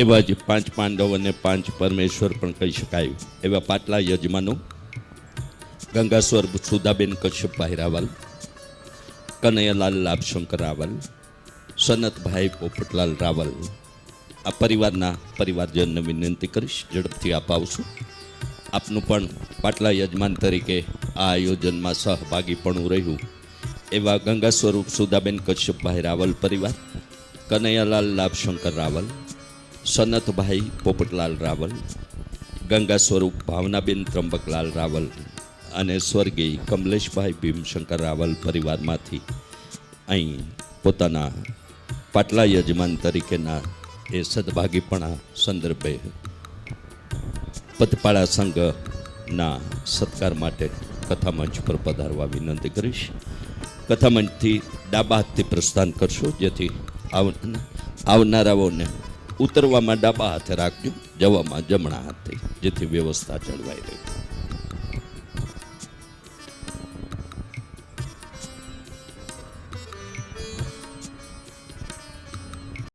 એવા જ પાંચ પાંડવ અને પાંચ પરમેશ્વર પણ કહી શકાય. એવા પાટલા યજમાનો ગંગાસ્વર સુદાબેન કશ્યપભાઈ રાવલ, કનૈયાલાલ લાભશંકર રાવલ, સનતભાઈ પોપટલાલ રાવલ. આ પરિવારના પરિવારજનને વિનંતી કરીશ, ઝડપથી આપ આવશું. આપનું પણ પાટલા યજમાન તરીકે આ આયોજનમાં સહભાગીપણું રહ્યું. એવા ગંગા સ્વરૂપ સુદાબેન કશ્યપભાઈ રાવલ પરિવાર, કનૈયાલાલ લાભશંકર રાવલ સનતભાઈ પોપટલાલ રાવલ ગંગા સ્વરૂપ ભાવનાબેન ત્રંબકલાલ રાવલ અને સ્વર્ગીય કમલેશભાઈ ભીમશંકર રાવલ પરિવારમાંથી અહીં પોતાના પાટલા યજમાન તરીકેના એ સદભાગીપણા સંદર્ભે પતપાળા સંઘના સત્કાર માટે કથામંચ પર પધારવા વિનંતી કરીશ કથામંચથી ડાબા હાથથી પ્રસ્થાન કરશો જેથી આવનારાઓને ઉતરવામાં ડાબા હાથે રાખજો જવામાં જમણા હાથે જેથી વ્યવસ્થા જળવાઈ રહે.